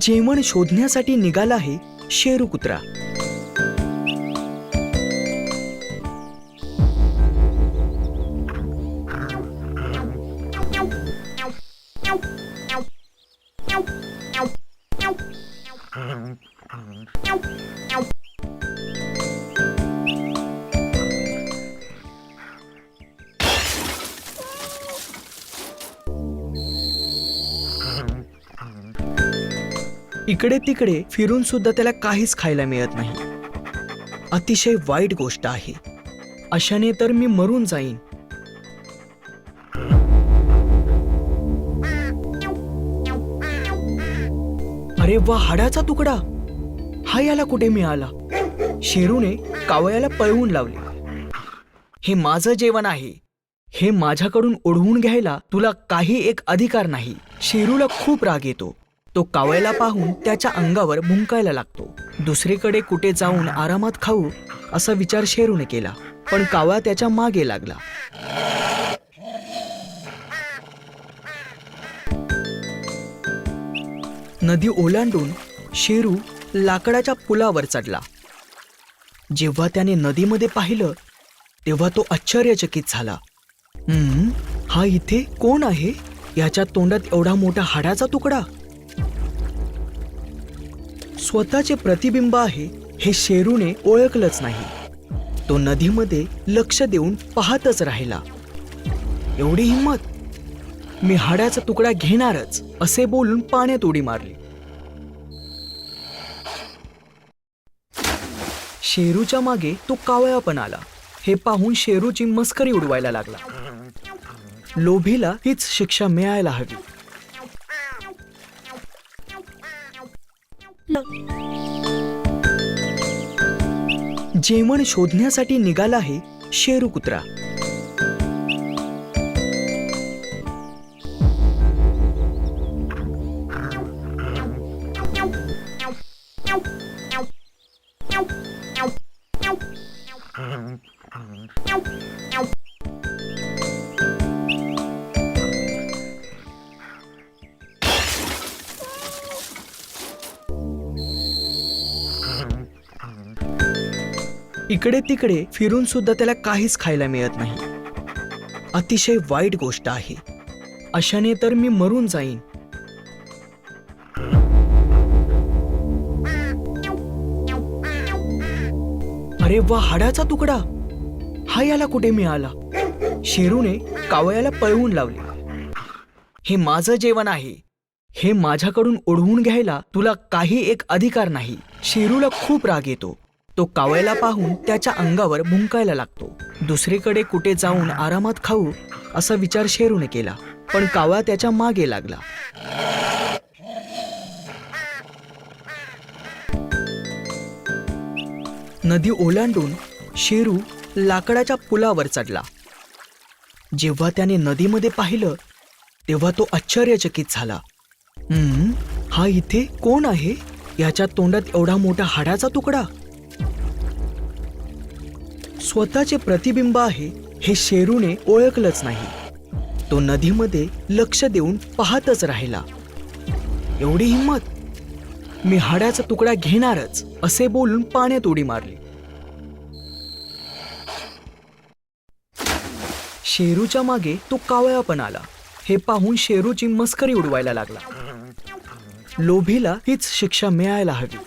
जेवण शोधण्यासाठी निघाला आहे शेरू कुत्रा. इकडे तिकडे फिरून सुद्धा त्याला काहीच खायला मिळत नाही. अतिशय वाईट गोष्ट आहे. अशाने तर मी मरून जाईन. अरे वा हाडाचा तुकडा. हा याला कुठे मिळाला? शेरूने कावळ्याला पळवून लावले. हे माझं जेवण आहे. हे माझ्याकडून ओढवून घ्यायला तुला काही एक अधिकार नाही. शेरूला खूप राग येतो. तो कावळ्याला पाहून त्याच्या अंगावर भुंकायला लागतो. दुसरीकडे कुठे जाऊन आरामात खाऊ असा विचार शेरूने केला. पण कावळा त्याच्यामागे लागला. नदी ओलांडून शेरू लाकडाच्या पुलावर चढला. जेव्हा त्याने नदीमध्ये पाहिलं तेव्हा तो आश्चर्यचकित झाला. हा इथे कोण आहे? याच्या तोंडात एवढा मोठा हाडाचा तुकडा स्वतःचे प्रतिबिंब आहे हे शेरूने ओळखलंच नाही. तो नदीमध्ये लक्ष देऊन पाहतच राहिला. एवढी हिंमत? मी हाडाचा तुकडा घेणारच असे बोलून पाण्यात उडी मारली. शेरूच्या मागे तो कावळा पण आला. हे पाहून शेरूची मस्करी उडवायला लागला. लोभीला हीच शिक्षा मिळायला हवी. जेवण शोधण्यासाठी निघाला आहे शेरू कुत्रा. इकडे तिकडे फिरून सुद्धा त्याला काहीच खायला मिळत नाही. अतिशय वाईट गोष्ट आहे. अशाने तर मी मरून जाईन. अरे वा हाडाचा तुकडा. हा याला कुठे मिळाला? शेरूने कावळ्याला पळवून लावले. हे माझं जेवण आहे. हे माझ्याकडून ओढवून घ्यायला तुला काही एक अधिकार नाही. शेरूला खूप राग येतो. तो कावळ्याला पाहून त्याच्या अंगावर भुंकायला लागतो. दुसरीकडे कुठे जाऊन आरामात खाऊ असा विचार शेरूने केला पण कावळा त्याच्यामागे लागला. नदी ओलांडून शेरू लाकडाच्या पुलावर चढला. जेव्हा त्याने नदीमध्ये पाहिलं तेव्हा तो आश्चर्यचकित झाला. हा इथे कोण आहे? याच्या तोंडात एवढा मोठा हाडाचा तुकडा स्वतःचे प्रतिबिंब आहे हे शेरूने ओळखलंच नाही. तो नदीमध्ये लक्ष देऊन पाहतच राहिला. एवढी हिंमत? मी हाडाचा तुकडा घेणारच असे बोलून पाण्यात उडी मारली. शेरूच्या मागे तो कावळा पण आला. हे पाहून शेरूची मस्करी उडवायला लागला. लोभीला हीच शिक्षा मिळायला हवी.